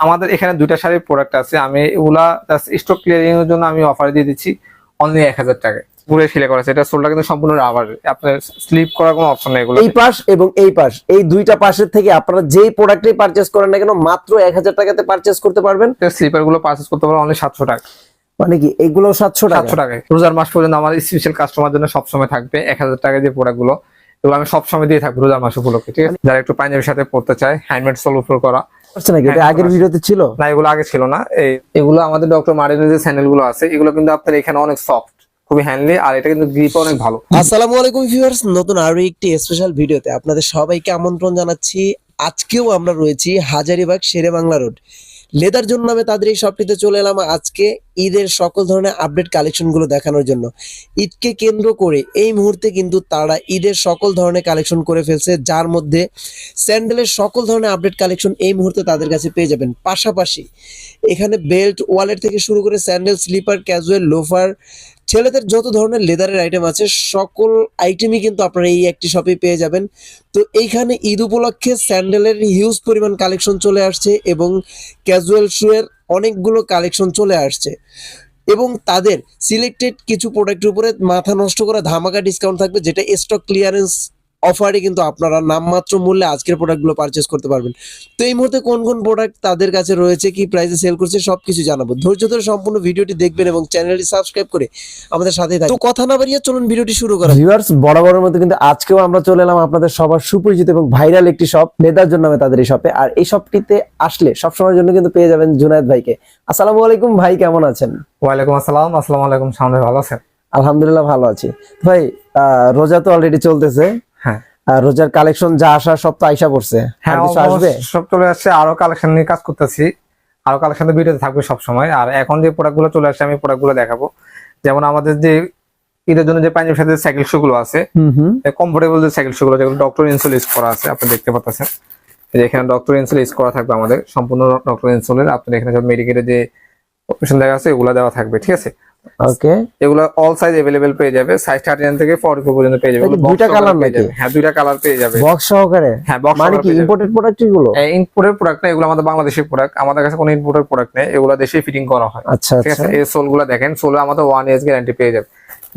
আমাদের এখানে দুইটা শাড়ির প্রোডাক্ট আছে। আমি এগুলা স্টক ক্লিয়ারিং এর জন্য আমি অফার দিয়ে দিচ্ছি অনলি এক হাজার টাকায়। পুরো সিলে করা আছে। এটা সোলটা কিন্তু সম্পূর্ণ রাবার আপনার স্লিপ করার কোনো অপশন নেই এগুলো এই পাশ এবং এই পাশ এই দুইটা পাশের থেকে আপনারা যেই প্রোডাক্টই করেন না কেন মাত্র এক হাজার টাকাতে পারচেস করতে পারবেন। স্লিপারগুলো করতে পারো অনলি সাতশো টাকা। মানে কি এগুলো টাকা? রোজার মাস পর্যন্ত আমার স্পেশাল কাস্টমার জন্য সবসময় থাকবে এক হাজার টাকা যে প্রোডাক্টগুলো। এগুলো আমি সবসময় দিয়ে থাকব রোজার মাস উপলক্ষে ঠিক আছে? যারা একটু পাঞ্জাবির সাথে পড়তে চায় হ্যান্ডমেড সোল উপর করা পারছে নাকি? এটা হ্যাঁ, আগের। ভিডিওতে ছিল? না এগুলো আগে ছিল না। এই এগুলো আমাদের ডক্টর মার্টিনের যে আছে। এগুলো কিন্তু আপনার এখানে অনেক সফট খুবই হ্যান্ডলি আর এটা কিন্তু গ্রিপ অনেক ভালো। আসসালামু আলাইকুম ভিউয়ার্স নতুন আরও একটি স্পেশাল ভিডিওতে আপনাদের সবাইকে আমন্ত্রণ জানাচ্ছি। আজকেও আমরা রয়েছি Hazaribagh Sher-e Bangla road leather zone নামে তাদের এই শপটিতে চলে এলাম আজকে ঈদের সকল ধরনের আপডেট কালেকশনগুলো দেখানোর জন্য। ঈদকে কেন্দ্র করে এই মুহূর্তে কিন্তু তারা ঈদের সকল ধরনের কালেকশন করে ফেলছে, যার মধ্যে স্যান্ডেলের সকল ধরনের আপডেট কালেকশন এই মুহূর্তে তাদের কাছে পেয়ে যাবেন। পাশাপাশি এখানে বেল্ট ওয়ালেট থেকে শুরু করে স্যান্ডেল স্লিপার ক্যাজুয়াল লোফার ছেলেদের যত ধরনের লেদারের আইটেম আছে, সকল আইটেমই কিন্তু আপনারা এই একটি শপে পেয়ে যাবেন। তো এইখানে ঈদ উপলক্ষে স্যান্ডেলের হিউজ পরিমাণ কালেকশন চলে আসছে এবং ক্যাজুয়াল শুয়ের অনেকগুলো কালেকশন চলে আসছে। এবং তাদের সিলেক্টেড কিছু প্রোডাক্টের উপরে মাথা নষ্ট করা ধামাকা ডিসকাউন্ট থাকবে, যেটা স্টক ক্লিয়ারেন্স অফারে কিন্তু আপনারা নামমাত্র মূল্যে আজকের প্রোডাক্টগুলো পারচেস করতে পারবেন। তো এই মুহূর্তে কোন কোন প্রোডাক্ট তাদের কাছে রয়েছে কি প্রাইসে সেল করছে সবকিছু জানাব। ধৈর্য ধরে সম্পূর্ণ ভিডিওটি দেখবেন এবং চ্যানেলটি সাবস্ক্রাইব করে আমাদের সাথেই থাকবেন। তো কথা না বাড়িয়ে চলুন ভিডিওটি শুরু করা যাক। ভিউয়ার্স বরাবরের মতো কিন্তু আজকেও আমরা চলে এলাম আপনাদের সবার সুপরিচিত এবং ভাইরাল একটি শপ লেদার জন্য নামে তাদের এই শপে আর এই শপটিতে আসলে সবসময়ের জন্য কিন্তু পেয়ে যাবেন জুনায়েদ ভাইকে। আসসালামু আলাইকুম ভাই কেমন আছেন? ওয়ালাইকুম আসসালাম আসসালামু আলাইকুম সামনে ভালো আছেন? আলহামদুলিল্লাহ ভালো আছি। ভাই আহ, রোজা তো অলরেডি চলতেছে। হ্যাঁ। আর রোজার কালেকশন যা আসা সব তো আইসা পড়ছে। হ্যাঁ আসবে? সব চলে আসছে। আরও কালেকশন নিয়ে কাজ করতেছি। আরও কালেকশন ভিডিওতে থাকবে সব সময় আর এখন যে প্রোডাক্টগুলো চলে আসছে আমি প্রোডাক্ট দেখাবো। যেমন আমাদের যে ঈদের জন্য যে পাঞ্জাবের সাথে সাইকেল শু গুলো আছে কমফোর্টেবল যে সাইকেল শু গুলো যেগুলো ডক্টর ইনসুল ইউজ করা আছে আপনি দেখতে পাচ্ছেন। এখানে ডক্টর ইনসুল ইউজ করা থাকবে আমাদের। সম্পূর্ণ ডক্টর ইনসুলের আপনার এখানে সব মেডিকেলের যে অপশন দেখা আছে এগুলো দেওয়া থাকবে ঠিক আছে? ওকে এগুলো অল সাইজ अवेलेबल পেয়ে যাবে সাইজ থার্টি নাইন থেকে ফর্টি ফোর পর্যন্ত পেয়ে যাবে এটা কি এগুলো box দুইটা সহকারে colour পেয়ে নাকি? যাবে। হ্যাঁ দুইটা কালার পেয়ে যাবে বক্স সহকারে হ্যাঁ বক্স মানে কি ইম্পোর্টেড প্রোডাক্ট গুলো ইম্পোর্টের প্রোডাক্ট না এগুলো আমাদের বাংলাদেশের প্রোডাক্ট আমাদের কাছে কোনো ইম্পোর্টের প্রোডাক্ট নেই এগুলো দেশে ফিটিং করা হয় আচ্ছা ঠিক আচ্ছা আছে এই সোল গুলো দেখেন সোলে আমাদের ওয়ান ইয়ার্স গ্যারান্টি পেয়ে যাবে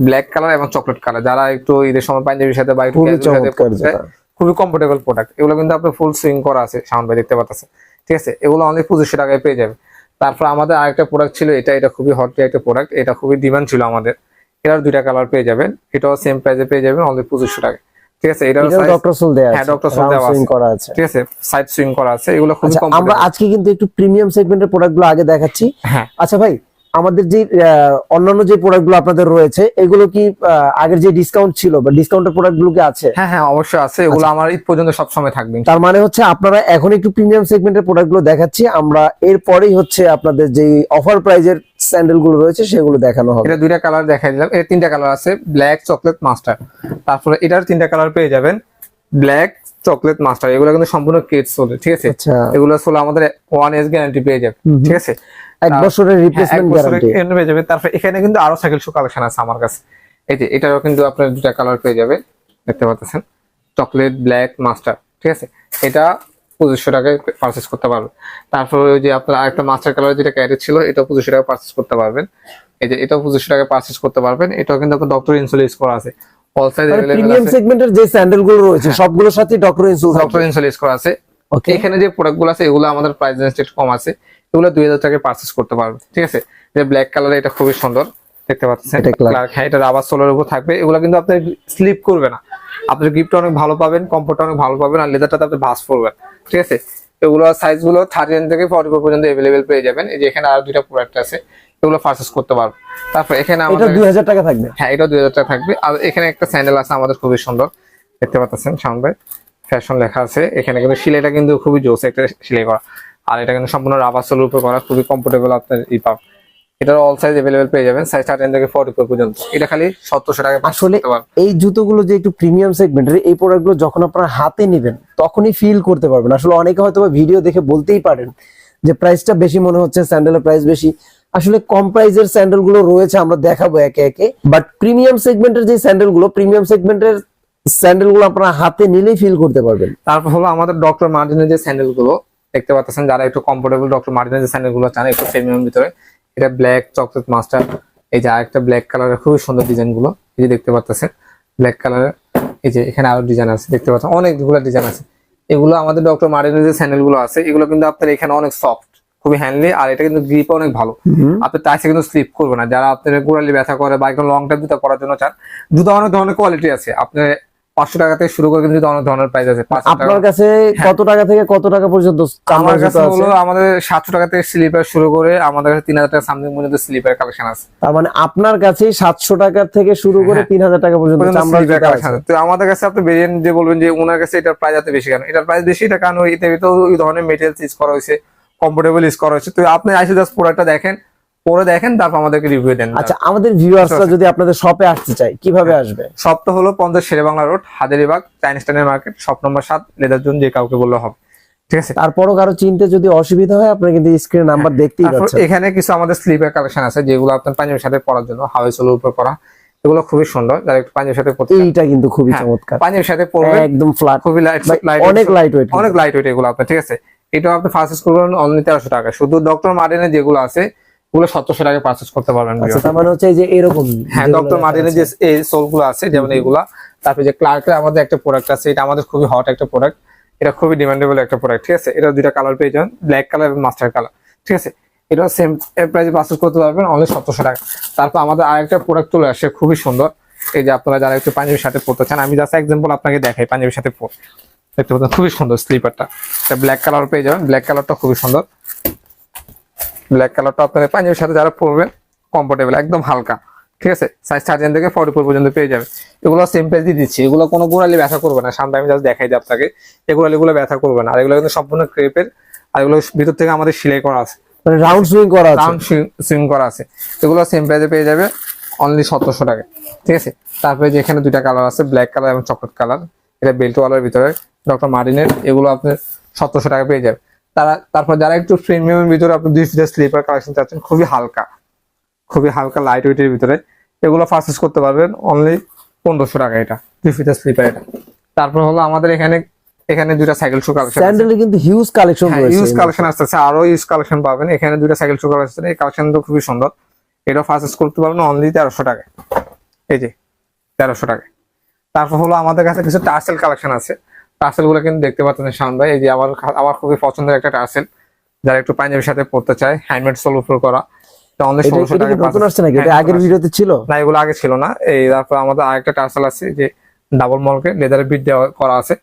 ব্ল্যাক কালার এবং চকলেট কালার যারা একটু ঈদের সময় পাঞ্জাবির সাথে বা একটু খুবই casual সাথে চমৎকার পড়তে চায়, যেটা। খুবই কমফোর্টেবল প্রোডাক্ট এগুলো কিন্তু আপনার ফুল সুইং করা আছে সাউন্ড ভাই দেখতে পাচ্ছেন ঠিক আছে এগুলো অনেক পঁচিশশো টাকায় পেয়ে যাবে তারপর আমাদের আরেকটা প্রোডাক্ট ছিল এটা এটা খুবই হট একটা প্রোডাক্ট এটা খুবই ডিমান্ড ছিল আমাদের। এটার দুইটা কালার পেয়ে যাবেন। এটাও সেম প্রাইজে পেয়ে যাবেন অনলি পঁচিশশো টাকা। ঠিক আছে এটা ডক্টর সোল দেয়া হ্যাঁ, আছে। দেওয়া আছে। করা আছে। ঠিক আছে সাইড সুইং করা আছে। এগুলো কম আমরা আজকে কিন্তু একটু প্রিমিয়াম সেগমেন্টের প্রোডাক্টগুলো আগে দেখাচ্ছি। হ্যাঁ। আচ্ছা ভাই আমাদের যে অন্যান্য যে প্রোডাক্টগুলো আপনাদের রয়েছে এগুলো কি আগের যে ডিসকাউন্ট ছিল বা ডিসকাউন্টের প্রোডাক্টগুলো কি আছে? হ্যাঁ হ্যাঁ অবশ্যই আছে। এগুলো আমার ঈদ পর্যন্ত সবসময় থাকবে তার মানে হচ্ছে আপনারা এখন একটু প্রিমিয়াম সেগমেন্টের প্রোডাক্টগুলো দেখাচ্ছি। আমরা এরপরেই হচ্ছে আপনাদের যে অফার প্রাইজের স্যান্ডেলগুলো রয়েছে সেগুলো দেখানো হবে। এটা দুইটা কালার দেখাই দিলাম। এর তিনটা কালার আছে ব্ল্যাক চকলেট মাস্টার তারপরে এটার তিনটা কালার পেয়ে যাবেন ব্ল্যাক চকলেট মাস্টার এগুলো কিন্তু সম্পূর্ণ কেট সোলে ঠিক আছে? আচ্ছা। এগুলো সোলে আমাদের ওয়ান এস গ্যারান্টি পেয়ে যাবে। ঠিক আছে? এক বছরের হ্যাঁ, রিপ্লেসমেন্ট গ্যারান্টি end পেয়ে যাবে। তারপরে এখানে কিন্তু আরও সাইকেল শু কালেকশন আছে আমার কাছে। এই যে এটারও কিন্তু আপনার দুটা কালার পেয়ে যাবে। দেখতে পাচ্ছেন? চকলেট ব্ল্যাক মাস্টার ঠিক আছে? এটা পঁচিশশো টাকায় পারচেস করতে পারবেন। তারপর ওই যে আপনার আরেকটা মাস্টার কালার যেটা ক্যারেট ছিল এটা পঁচিশশো টাকা পারচেস করতে পারবেন। এই যে এটাও পঁচিশশো টাকায় পারচেস করতে পারবেন। এটাও কিন্তু আপনার ডক্টর ইনসুল ইউজ করা আছে। অল সাইজ প্রিমিয়াম সেগমেন্টের যে স্যান্ডেলগুলো রয়েছে সবগুলোর সাথে doctor insole doctor insole use করা আছে। এখানে যে প্রোডাক্টগুলো আছে এগুলো আমাদের প্রাইস রেঞ্জ একটু কম আছে। এগুলো দুই হাজার টাকায় পারচেস করতে পারবেন ঠিক আছে? যে ব্ল্যাক কালার এটা খুবই সুন্দর দেখতে পাচ্ছেন? এটা। হ্যাঁ এটা রাবার সোলার উপর থাকবে এগুলো কিন্তু আপনার স্লিপ করবে না। আপনার গিফট অনেক ভালো পাবেন কমফোর্ট অনেক ভালো পাবেন আর লেদারটাতে আপনি ভাস পড়বেন ঠিক আছে? এগুলো সাইজগুলো থার্টি থেকে ফর্টি ফোর পর্যন্ত এভেলেবেল পেয়ে যাবেন। এই যে এখানে আর দুইটা প্রোডাক্ট আছে এগুলো পারচেস করতে পারবেন তারপর এখানে আমাদের দুই হাজার টাকা থাকবে। হ্যাঁ এটা দুই হাজার টাকা থাকবে। আর এখানে একটা স্যান্ডেল আছে আমাদের খুবই সুন্দর। দেখতে পাচ্ছেন ভাই ফ্যাশন লেখা আছে। এখানে কিন্তু সিলাইটা কিন্তু খুবই জোস একটা সিলাই করা। আর এটা কিন্তু সম্পূর্ণ রাবার সোলের উপর করা খুবই কমফোর্টেবল আপনার ই পাব এটার অল সাইজ এভেলেবেল পেয়ে যাবেন সাইজ থার্টিন থেকে ফর্টি ফোর পর্যন্ত। এটা খালি সতেরোশো টাকা আসলে এই জুতোগুলো যে একটু প্রিমিয়াম সেগমেন্টের এই প্রোডাক্টগুলো যখন আপনারা হাতে নেবেন তখনই ফিল করতে পারবেন। আসলে অনেকে হয়তো ভিডিও দেখে বলতেই পারেন যে প্রাইসটা বেশি মনে হচ্ছে স্যান্ডেলের প্রাইস বেশি। আসলে কম প্রাইসের স্যান্ডেলগুলো রয়েছে আমরা দেখাবো একে একে। বাট প্রিমিয়াম সেগমেন্টের যে স্যান্ডেলগুলো প্রিমিয়াম সেগমেন্টের স্যান্ডেলগুলো আপনারা হাতে নিলেই ফিল করতে পারবেন। তারপর হলো আমাদের ডক্টর মার্জিনের যে স্যান্ডেলগুলো দেখতে পাচ্ছেন যারা একটু কমফোর্টেবল ডক্টর মার্টিনের যে স্যান্ডেলগুলো চান একটু প্রিমিয়াম ভিতরে। এটা ব্ল্যাক চকলেট মাস্টার এই যে আরেকটা ব্ল্যাক কালারের খুবই সুন্দর ডিজাইনগুলো এই যে দেখতে পাচ্ছেন। ব্ল্যাক কালারের এই যে এখানে আরও ডিজাইন আছে দেখতে পাচ্ছেন। অনেকগুলো ডিজাইন আছে। এগুলো আমাদের ডক্টর মার্টিনের যে স্যান্ডেলগুলো আছে। এগুলো কিন্তু আপনার এখানে অনেক সফট খুবই হ্যান্ডলি আর এটা কিন্তু গ্রিপ অনেক ভালো। আপনি টাইসে কিন্তু স্লিপ করবে না। যারা আপনার গোড়ালি ব্যথা করে বা একদম লং টাইম জুতা পরার জন্য চান জুতা অনেক ধরনের কোয়ালিটি আছে। আপনি পাঁচশো টাকা থেকে শুরু করে কিন্তু অনেক ধরনের প্রাইস আছে। আপনার কাছে কত টাকা থেকে কত টাকা পর্যন্ত হ্যাঁ। আমার কাছে হলো আমাদের সাতশো টাকা থেকে স্লিপার শুরু করে আমাদের কাছে তিন হাজার টাকা সামথিং পর্যন্ত স্লিপার কালেকশন আছে। তার মানে আপনার কাছে সাতশো টাকা থেকে শুরু করে হ্যাঁ। তিন হাজার টাকা পর্যন্ত তো আমাদের কাছে আপনি ভেরিয়েন্ট যে বলবেন যে ওনার কাছে এটার প্রাইস এত বেশি কেন? এটার প্রাইস বেশি এটা কারণ ওই এতে তো ওই ধরনের মেটেরিয়ালস ইউজ করা হয়েছে কমফোর্টেবল ইউজ করা হয়েছে। তো আপনি আইসে জাস্ট প্রোডাক্টটা দেখেন পরে দেখেন তারপর আমাদেরকে রিভিউ দেন। আচ্ছা আমাদের ভিউয়ার্সরা যদি আপনাদের শপে আসতে চায় কীভাবে হ্যাঁ। আসবে? সব তো হলো পঞ্চাশ শেরে বাংলা রোড হাজারিবাগ চাইনিজ টানের মার্কেট শপ নম্বর সাত লেদার জোন যে কাউকে বললে হবে। ঠিক আছে? তারপরও কারও চিনতে যদি অসুবিধা হয় আপনি কিন্তু স্ক্রিনে নাম্বার দেখতেই পাচ্ছেন। এখানে কিছু আমাদের স্লিপের কালেকশন আছে যেগুলো আপনার পাঞ্জাবির সাথে পরার জন্য হাওয়াই সোলের উপর পরা। এগুলো খুবই সুন্দর যারা একটু পাঞ্জাবির সাথে পরতে এইটা কিন্তু খুবই হ্যাঁ, চমৎকার। পাঞ্জাবির সাথে পরবেন একদম ফ্ল্যাট খুবই লাইট অনেক লাইট ওয়েট অনেক লাইট ওয়েট এগুলো আপনার ঠিক আছে? এটাও আপনি পারচেস করবেন অনলি তেরোশো টাকা। শুধু ডক্টর মার্টিনের যেগুলো আছে ওগুলো সতেরোশো টাকা পারচেস করতে পারবেন আচ্ছা তার মানে হচ্ছে যে এরকম হ্যাঁ ডক্টর মার্টিনের যে এই সোলগুলো আছে যেমন এগুলা তারপরে যে ক্লার্কের আমাদের একটা প্রোডাক্ট আছে এটা আমাদের খুবই হট একটা প্রোডাক্ট এটা খুবই ডিমান্ডেবল একটা প্রোডাক্ট ঠিক আছে? এটা দুইটা কালার পেয়ে যাবেন ব্ল্যাক কালার এবং মাস্টার কালার ঠিক আছে? এটা সেম প্রাইসে পারচেস করতে পারবেন অনলি সতেরোশো টাকা। তারপর আমাদের আরেকটা প্রোডাক্ট চলে আসে খুবই সুন্দর। এই যে আপনারা যারা একটু পাঞ্জাবির সাথে পড়তে চান আমি জাস্ট এক্সাম্পল আপনাকে দেখাই পাঞ্জাবির সাথে পর দেখতে পাচ্ছেন খুবই সুন্দর স্লিপারটা এটা ব্ল্যাক কালার পেয়ে যাবেন ব্ল্যাক কালারটা খুবই সুন্দর। ব্ল্যাক কালারটা আপনাদের পাঞ্জাবির সাথে যারা পরবেন কমফোর্টেবল একদম হালকা ঠিক আছে? সাইজ থার্টিন থেকে ফর্টি ফোর পর্যন্ত পেয়ে যাবে এগুলো সেম প্রাইসই দিচ্ছি। এগুলো কোনো গোড়ালি ব্যথা করবে না। সামনে আমি জাস্ট দেখাই দিই আপনাকে এগুলো এগুলো ব্যথা করবে না। আর এগুলো কিন্তু সম্পূর্ণ ক্রেপের আর এগুলো ভিতর থেকে আমাদের সেলাই করা আছে। মানে রাউন্ড সুইং করা আছে। রাউন্ড সুইং করা আছে। এগুলো সেম প্রাইসে পেয়ে যাবে অনলি সতেরোশো টাকা ঠিক আছে? তারপরে যে এখানে দুইটা কালার আছে ব্ল্যাক কালার এবং চকলেট কালার এটা বেল্ট ওয়ালার ভিতরে ডক্টর মার্টিনের এগুলো আপনি সতেরোশো টাকা পেয়ে যাবে। তারা তারপর যারা একটু প্রিমিয়ামের ভিতরে আপনি দুই ফিটের স্লিপার কালেকশন চাচ্ছেন খুবই হালকা। খুবই হালকা লাইট ওয়েটের ভিতরে। এগুলো পারচেস করতে পারবেন অনলি পনেরোশো টাকা এটা দুই ফিটের স্লিপার এটা। তারপর হলো আমাদের এখানে এখানে দুইটা সাইকেল শু কালেকশন স্যান্ডেলে কিন্তু হিউজ কালেকশন রয়েছে ইউজ কালেকশন আসতেছে আরও ইউজ কালেকশন পাবেন। এখানে দুইটা সাইকেল শু কালেকশন এই কালেকশন তো খুবই সুন্দর। এটা পারচেস করতে পারবেন অনলি তেরোশো টাকা এই যে তেরোশো টাকা তারপর হলো আমাদের কাছে কিছু টার্সেল কালেকশন আছে। টার্সেলগুলো কিন্তু দেখতে পাচ্ছেন শান ভাই এই যে আমার আমার খুবই পছন্দের একটা টার্সেল যারা একটু পাঞ্জাবির সাথে পড়তে চায় হ্যান্ডমেড সোল উপর করা। হ্যাঁ, আগের ভিডিওতে ছিল? না এগুলো আগে ছিল না। এই তারপর আমাদের আরেকটা টার্সেল আছে যে ডাবল মলকে লেদারের বিট দেওয়া করা আছে।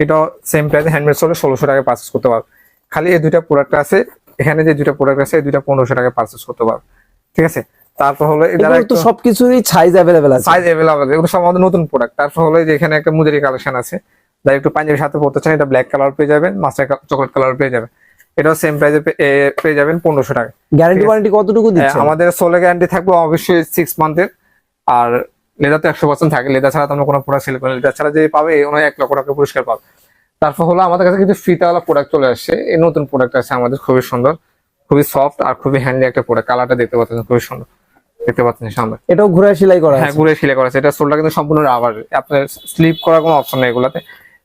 এটাও সেম প্রাইসে হ্যান্ডমেড সোলে ষোলোশো পারচেস করতে পারবে। খালি এই দুইটা প্রোডাক্ট আছে এখানে যে দুইটা প্রোডাক্ট আছে এই দুইটা পনেরোশো পারচেস করতে পারবে। ঠিক আছে? তারপর হলো যারা সবকিছুরই সাইজ অ্যাভেলেবেল আছে। সাইজ অ্যাভেলেবল এগুলো সব আমাদের নতুন প্রোডাক্ট তারপর হলো যে এখানে একটা মুজারি কালেকশন আছে। যারা একটু পাঞ্জাবির সাথে পড়তে চান এটা ব্ল্যাক কালার পেয়ে যাবেন মাস্টার চকলেট কালার পেয়ে যাবেন। এটাও সেম প্রাইসে পেয়ে যাবেন পনেরোশো টাকা। গ্যারান্টি ওয়ারেন্টি কতটুকু হ্যাঁ, দিচ্ছে আমাদের সোলে গ্যারান্টি থাকবে অবশ্যই সিক্স মান্থের আর লেদার তো একশো পার্সেন্ট থাকে। লেদার ছাড়া তো আমরা কোনো প্রোডাক্ট সেল করি লেদার ছাড়া যে পাবে ওনার এক লক্ষ টাকা পুরস্কার পাবে। তারপর হলো আমাদের কাছে কিছু ফিতাওয়ালা প্রোডাক্ট চলে আসছে। এই নতুন প্রোডাক্ট আছে আমাদের খুবই সুন্দর। খুবই সফট আর খুবই হ্যান্ডি একটা প্রোডাক্ট কালারটা দেখতে পাচ্ছেন খুবই সুন্দর। দেখতে পাচ্ছেন সামনে। এটাও ঘুরে সেলাই করা হ্যাঁ ঘুরে সিলে করা আছে। এটা সোলটা কিন্তু সম্পূর্ণ রাবার আপনার স্লিপ করার কোনো অপশন নেই এগুলাতে।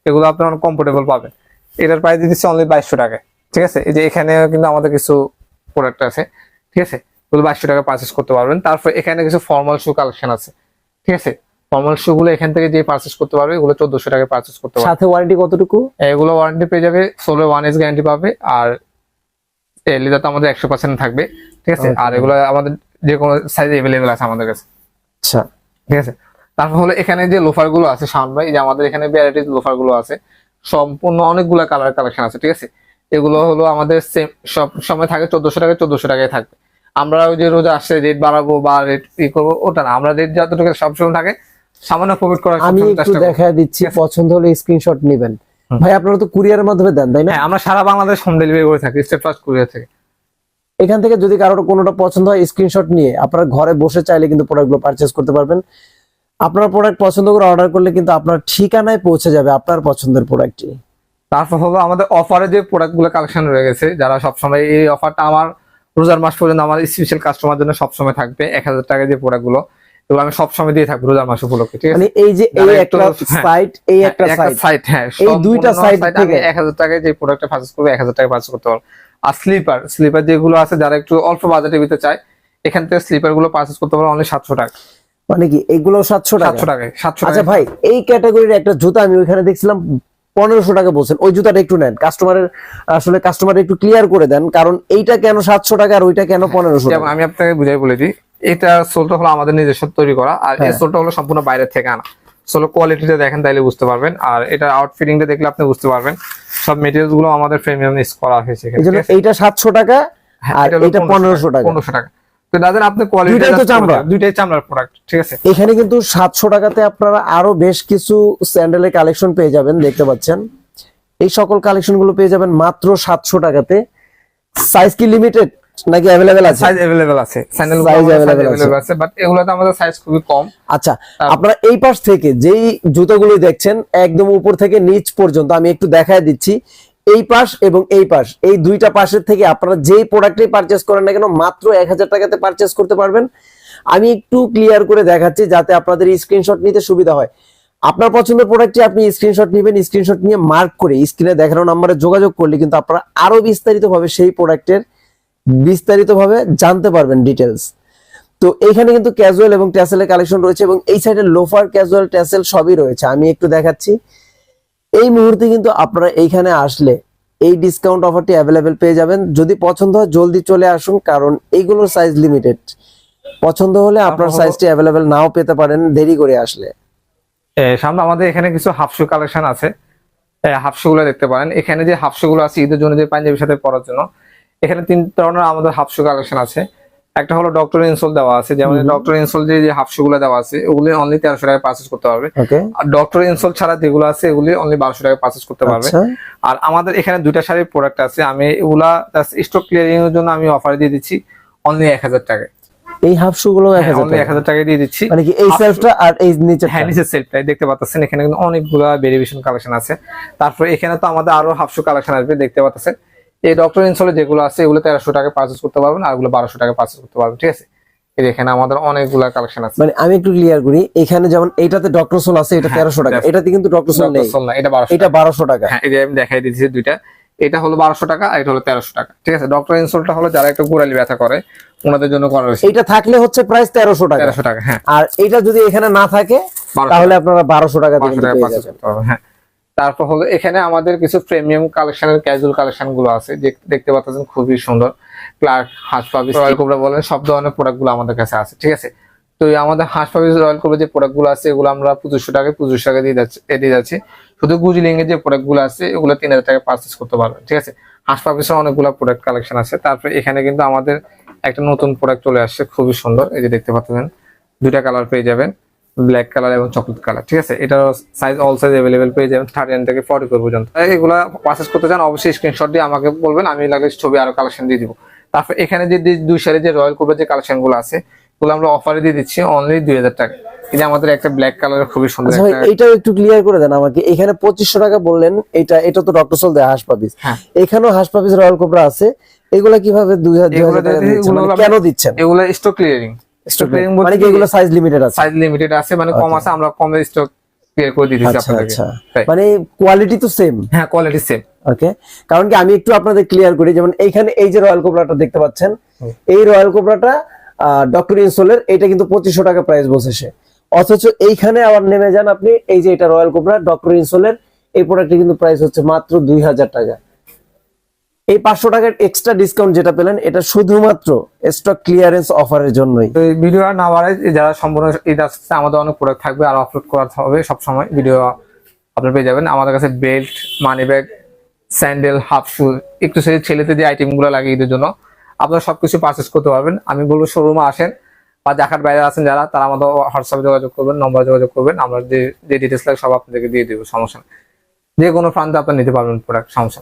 এগুলো আপনার অনেক কমফোর্টেবল পাবেন। এটার প্রাইস দিচ্ছে অনলি বাইশশো টাকায় ঠিক আছে? এই যে এখানে কিন্তু আমাদের কিছু প্রোডাক্ট আছে ঠিক আছে? এগুলো বাইশশো টাকা পারচেস করতে পারবেন। তারপর এখানে কিছু ফর্মাল শু কালেকশন আছে ঠিক আছে? ফর্মাল শু গুলো এখান থেকে যে পারচেস করতে পারবে এগুলো চোদ্দশো টাকায় পারচেস করতে পারবে। সাথে ওয়ারেন্টি কতটুকু? এগুলো ওয়ারেন্টি পেয়ে যাবে ষোলো ওয়ান এস গ্যারান্টি পাবে আর লিদার তো আমাদের একশো পার্সেন্ট থাকবে ঠিক আছে? আর এগুলো আমাদের যে কোনো সাইজ এভেলেবেল আছে আমাদের কাছে। আচ্ছা। ঠিক আছে? তারপর হলো এখানে যে লোফারগুলো আছে শান ভাই যে আমাদের এখানে ভ্যারাইটিস লোফারগুলো আছে সম্পূর্ণ অনেকগুলো কালার কালেকশন আছে ঠিক আছে? এগুলো হলো আমাদের সেম সব সময় থাকে চোদ্দশো টাকা চোদ্দশো টাকায় থাকবে। আমরা ওই যে রোজ আসছে রেট বাড়াবো বা রেট ই করব ওটা না। আমরা রেট যতটুকু সবসময় থাকে সামান্য প্রফিট করার আমি একটু দেখা দিচ্ছি পছন্দ হলে স্ক্রিনশট নেবেন। ভাই আপনারা তো কুরিয়ারের মাধ্যমে দেন তাই না? হ্যাঁ আমরা সারা বাংলাদেশ হোম ডেলিভারি করে থাকি স্টেপ ফার্স্ট কুরিয়ার থেকে। এখান থেকে যদি কারোর কোনোটা পছন্দ হয় স্ক্রিনশট নিয়ে আপনারা ঘরে বসে চাইলে কিন্তু প্রোডাক্টগুলো পারচেস করতে পারবেন। আপনার প্রোডাক্ট পছন্দ করে অর্ডার করলে কিন্তু আপনার ঠিকানায় পৌঁছে যাবে আপনার পছন্দের প্রোডাক্টটি তারপর হলো আমাদের অফারে যে প্রোডাক্টগুলো কালেকশন রয়ে গেছে যারা সবসময় এই অফারটা আমার রোজার মাস পর্যন্ত আমার স্পেশাল কাস্টমার জন্য সবসময় থাকবে এক হাজার টাকা যে প্রোডাক্টগুলো এগুলো আমি সবসময় দিয়ে থাকব রোজার মাস উপলক্ষে ঠিক আছে? মানে এই যে এই একটা হ্যাঁ, সাইট এই একটা হ্যাঁ, সাইট সাইট হ্যাঁ এই দুইটা site থেকে- আমি এক হাজার টাকায় যে প্রোডাক্টটা পারচেস করব এক হাজার টাকায় পারচেস করতে পারব। আর স্লিপার স্লিপার যেগুলো আছে যারা একটু অল্প বাজেটের ভিতরে চায় এখান থেকে স্লিপারগুলো পারচেস করতে পারব অনলি সাতশো টাকা। মানে কি এগুলো সাতশো টাকা। সাতশো সাতশো আচ্ছা টাকা ভাই এই ক্যাটাগরির একটা জুতা আমি ওইখানে দেখছিলাম পনেরোশো টাকা বলছেন। ওই জুতাটা একটু নেন কাস্টমারের আসলে কাস্টমার একটু ক্লিয়ার করে দেন কারণ এইটা কেন সাতশো টাকা আর ওইটা কেন পনেরোশো টাকা? আমি আপনাকে বুঝাই বলে দিই এটা সোলটা হলো আমাদের নিজস্ব তৈরি করা আর এই হ্যাঁ। সোলটা হলো সম্পূর্ণ বাইরে থেকে আনা। সোলো কোয়ালিটিটা দেখেন তাইলে বুঝতে পারবেন। আর এটা আউটফিটিংটা দেখলে আপনি বুঝতে পারবেন। সব মেটেরিয়ালসগুলো আমাদের প্রিমিয়াম ইউজ করা হয়েছে? এইটা সাতশো টাকা হ্যাঁ, আর এটা পনেরোশো টাকা। পনেরোশো টাকা। তো দাদা আপনি কোয়ালিটি দুইটাই তো চামড়া। দুইটাই চামড়ার প্রোডাক্ট ঠিক আছে এখানে কিন্তু সাতশো টাকাতে আপনারা আরো বেশ কিছু স্যান্ডেলের কালেকশন পেয়ে যাবেন দেখতে পাচ্ছেন এই সকল কালেকশন গুলো পেয়ে যাবেন মাত্র সাতশো টাকাতে সাইজ কি লিমিটেড নাকি অ্যাভেলেবেল আছে সাইজ अवेलेबल আছে sandal Size size available available আছে বাট এগুলোতে আমাদের সাইজ খুবই কম আচ্ছা আপনারা এই পাশ থেকে যেই জুতোগুলো দেখছেন একদম উপর থেকে নিচ পর্যন্ত আমি একটু দেখায় দিচ্ছি এই পাশ এবং এই পাশ, এই দুইটা পাশের থেকে আপনারা যেই প্রোডাক্টই পারচেস করেন না কেন, মাত্র এক হাজার টাকাতে পারচেস করতে পারবেন। আমি একটু ক্লিয়ার করে দেখাচ্ছি যাতে আপনাদের স্ক্রিনশট নিতে সুবিধা হয়। আপনার পছন্দের প্রোডাক্টটি আপনি স্ক্রিনশট নেবেন স্ক্রিনশট নিয়ে মার্ক করে স্ক্রিনে দেখানো নাম্বারে যোগাযোগ করলে কিন্তু আপনারা আরও বিস্তারিতভাবে সেই প্রোডাক্টের বিস্তারিতভাবে জানতে পারবেন ডিটেলস তো এখানে কিন্তু ক্যাজুয়াল এবং ট্যাসেলের কালেকশন রয়েছে এবং এই সাইডে লোফার ক্যাজুয়াল ট্যাসেল সবই রয়েছে। আমি একটু দেখাচ্ছি। এই মুহূর্তে কিন্তু আপনারা এইখানে আসলে এই ডিসকাউন্ট অফারটি অ্যাভেলেবেল পেয়ে যাবেন। যদি পছন্দ হয় জলদি চলে আসুন কারণ এইগুলোর সাইজ লিমিটেড পছন্দ হলে আপনার সাইজটি অ্যাভেলেবেল নাও পেতে পারেন দেরি করে আসলে। সামনে আমাদের এখানে কিছু হাফ শু কালেকশন আছে। হাফ শু গুলো দেখতে পারেন। এখানে যে হাফ শু গুলো আছে ঈদের জন্য যে পাঞ্জাবির সাথে পরার জন্য এখানে তিন ধরনের আমাদের হাফ শু কালেকশন আছে। একটা হলো ডক্টর ইনসোল দেওয়া আছে যেমন ডক্টর ইনসোল যে যে হাফগুলো দেওয়া আছে ওগুলি অনলি তেরোশো টাকায় পারচেস করতে পারবে। আর ডক্টর ইনসোল ছাড়া যেগুলো আছে এগুলি অনলি বারোশো টাকায় পারচেস করতে পারবে। আচ্ছা। আর আমাদের এখানে দুইটা শাড়ির প্রোডাক্ট আছে আমি এগুলা স্টক ক্লিয়ারিং এর জন্য আমি অফার দিয়ে দিচ্ছি অনলি এক হাজার টাকায়। এই হাফ শু গুলো এক হাজার এক টাকা। দিয়ে দিচ্ছি। মানে কি এই সেলফটা আর এই নিচে হ্যাঁ নিচের সেলফটাই দেখতে পাচ্ছেন এখানে কিন্তু অনেকগুলা ভেরিয়েশন কালেকশন আছে। তারপর এখানে তো আমাদের আরও হাফশো কালেকশন আসবে দেখতে পাচ্ছেন। এই ডক্টর ইনসোলে যেগুলো আছে এগুলো তেরোশো টাকা পারচেস করতে পারবেন আর এগুলো বারোশো টাকা পারচেস করতে পারবেন ঠিক আছে? এখানে আমাদের অনেকগুলা কালেকশন আছে। মানে আমি একটু ক্লিয়ার করি এখানে যেমন এইটাতে ডক্টর সোল আছে এটা তেরোশো টাকা এটাতে কিন্তু ডক্টর সোল নেই। এটা বারোশো এটা বারোশো টাকা। হ্যাঁ এই যে আমি দেখাই দিচ্ছি দুইটা এটা হলো বারোশো টাকা আর এটা হলো তেরোশো টাকা ঠিক আছে? ডক্টর ইনসোলটা হলো যারা একটু গোড়ালি ব্যথা করে ওনাদের জন্য করা হয়েছে। এটা থাকলে হচ্ছে প্রাইস তেরোশো টাকা। তেরোশো টাকা হ্যাঁ। আর এটা যদি এখানে না থাকে তাহলে আপনারা বারোশো টাকা হ্যাঁ। তারপর হলো এখানে আমাদের কিছু প্রিমিয়াম কালেকশনের ক্যাজুয়াল কালেকশনগুলো আছে। যে- দেখতে পাচ্ছেন খুবই সুন্দর। ক্লার্ক হাঁস পাবিস রয়্যাল কোবরা বলেন, সব ধরনের প্রোডাক্টগুলো আমাদের কাছে আছে, ঠিক আছে? তো আমাদের হাঁস পাবিস রয়্যাল কোবরা যে প্রোডাক্টগুলো আছে, এগুলো আমরা পঁচিশশো টাকা পঁচিশশো টাকা দিয়ে যাচ্ছি দিয়ে যাচ্ছি। শুধু গুজলিং এর যে প্রোডাক্টগুলো আছে, এগুলো তিন হাজার টাকা পারচেস করতে পারবেন, ঠিক আছে? হাঁস পাবিসের অনেকগুলো প্রোডাক্ট কালেকশন আছে। তারপরে এখানে কিন্তু আমাদের একটা নতুন প্রোডাক্ট চলে আসছে, খুবই সুন্দর। এই যে দেখতে পাচ্ছেন, দুইটা কালার পেয়ে যাবেন। ব্ল্যাক কালার এবং চকলেট কালার ঠিক আছে? এটার সাইজ অল সাইজ অ্যাভেলেবেল পেয়ে যাবেন থার্টি নাইন থেকে ফর্টি ফোর পর্যন্ত এগুলা পারচেস করতে চান অবশ্যই স্ক্রিনশট দিয়ে আমাকে বলবেন আমি লাগলে ছবি আরও কালেকশন দিয়ে দিব। তারপর এখানে যে দুই সারি যে রয়্যাল কোপের যে কালেকশনগুলো আছে ওগুলো আমরা অফারে দিয়ে দিচ্ছি অনলি দুই হাজার টাকা। এই যে আমাদের একটা ব্ল্যাক কালারের খুবই সুন্দর আচ্ছা ভাই একটা ক্লিয়ার করে দেন আমাকে। এখানে পঁচিশশো টাকা বললেন এটা এটা তো ডক্টর সোল দেয় হাঁস পাপিস হ্যাঁ। এখানেও হাঁস পাপিস রয়্যাল কোবরা আছে। এগুলা কীভাবে দুই হাজার মানে কেন দিচ্ছেন? এগুলো স্টক ক্লিয়ারিং স্টক ক্লিয়ারিং মানে এগুলো সাইজ লিমিটেড আছে? সাইজ লিমিটেড আছে মানে কম আছে আমরা কমে স্টক ক্লিয়ার করে আচ্ছা আপনাদেরকে। আচ্ছা। মানে কোয়ালিটি তো সেম হ্যাঁ কোয়ালিটি সেম ওকে কারণ কি আমি একটু আপনাদের ক্লিয়ার করি যেমন এইখানে এই যে রয়্যাল কোবরাটা দেখতে পাচ্ছেন এই রয়্যাল কোবরাটা ডক্টর ইনসোলের এটা কিন্তু পঁচিশশো টাকা প্রাইস বসে সে। অথচ এইখানে আবার নেমে যান আপনি এই যে এটা রয়্যাল কোবরা ডক্টর ইনসোলের এই প্রোডাক্টের কিন্তু প্রাইস হচ্ছে মাত্র দুই হাজার টাকা। এই পাঁচশো টাকার এক্সট্রা ডিসকাউন্ট যেটা পেলেন, এটা শুধুমাত্র স্টক ক্লিয়ারেন্স অফারের জন্যই। তো ভিডিও আর না বাড়ায়, যারা সম্পূর্ণ আসছে আমাদের অনেক প্রোডাক্ট থাকবে, আর আপলোড করা হবে সবসময়। ভিডিও আপলোড পেয়ে যাবেন। আমাদের কাছে belt money bag sandal half shoe একটু সেই ছেলেতে যে আইটেমগুলো লাগে ঈদের জন্য, আপনারা সবকিছু পারচেস করতে পারবেন। আমি বলব শোরুমে আসেন বা দেখার বাইরে আছেন যারা, তারা আমাদের হোয়াটসঅ্যাপে যোগাযোগ করবেন নম্বরে যোগাযোগ করবেন। আমরা যে যে ডিটেলস লাগে সব আপনাদেরকে দিয়ে দেবো, সমস্যা যে কোনো প্রান্তে আপনারা নিতে পারবেন প্রোডাক্ট সমস্যা